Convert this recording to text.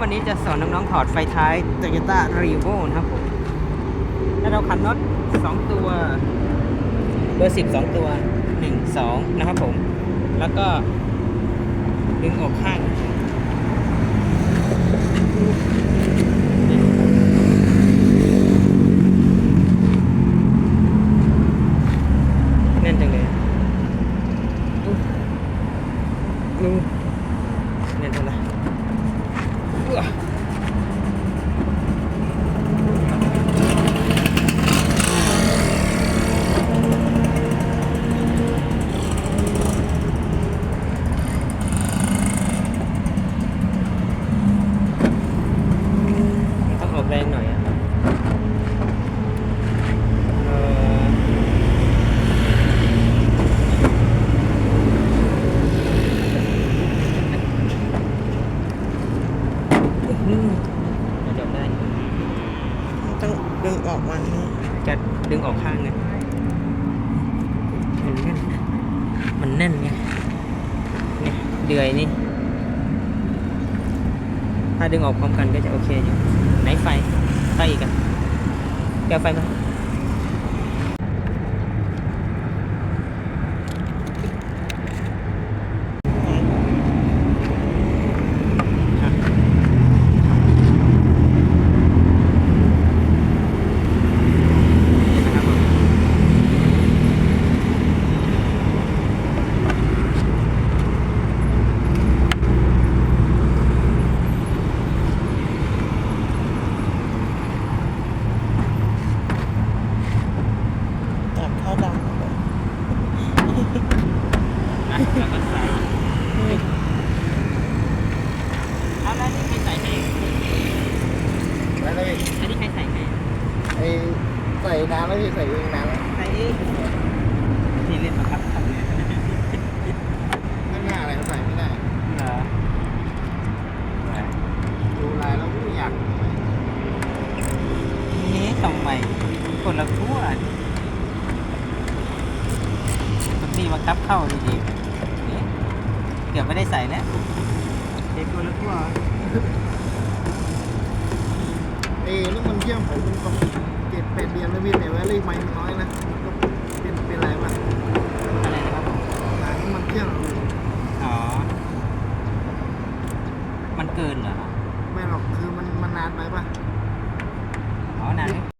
วันนี้จะสอนน้องๆถอดไฟท้าย Toyota r e v o นะครับผมแล้วเราขันน็อต2 ตัว เบอร์ 10 2 ตัว 1 2 นะครับผม แล้วก็ดึงออกข้าง แน่นจังเลยอู้อู้แน่นจังเลย อื้อต้องออกแรงหน่อยอะเอ่อ อืมจะจบได้ ต้องดึง ออกมานี่จะดึงออกข้างไงมันแน่นมันแน่นไงเนี่ยเดือยนี่ ถ้าดึงออกพร้อมกันก็จะโอเคอยู่ไหนไฟไฟอีกอะแก้วไฟมาอะนะครับผม จับเข้าดำเลย อะแล้วก็ใส่ เอาแล้วนี่ใครใส่ให้แล้วก็อันนี้ใครใส่ให้ไอ้ใส่น้ำแล้วพี่ใส่เองน้ำแล้วใส่เองที่เล่นบังคับทำเนี่ยไม่ง่ายอะไรก็ใส่ไม่ได้เหรอดูลายแล้วไม่อยากนี่ทำไมคนละทั่วมันมีบังคับเข้าดีๆนี่ เกือบไม่ได้ใส่แล้วเด็กคนละทั่วเอ้แล้วมันเชื่อมผมมันต้องเจ็ดแปดเดือนแล้วพี่แต่ว่าเลขไม้มันน้อยนะมันก็เป็นเป็นไรบ้างอะไรนะครับผมหลังมันเชื่อมอ๋อ มันเกินเหรอ ไม่หรอกคือมันมันนานไปป่ะ อ๋อนานไหม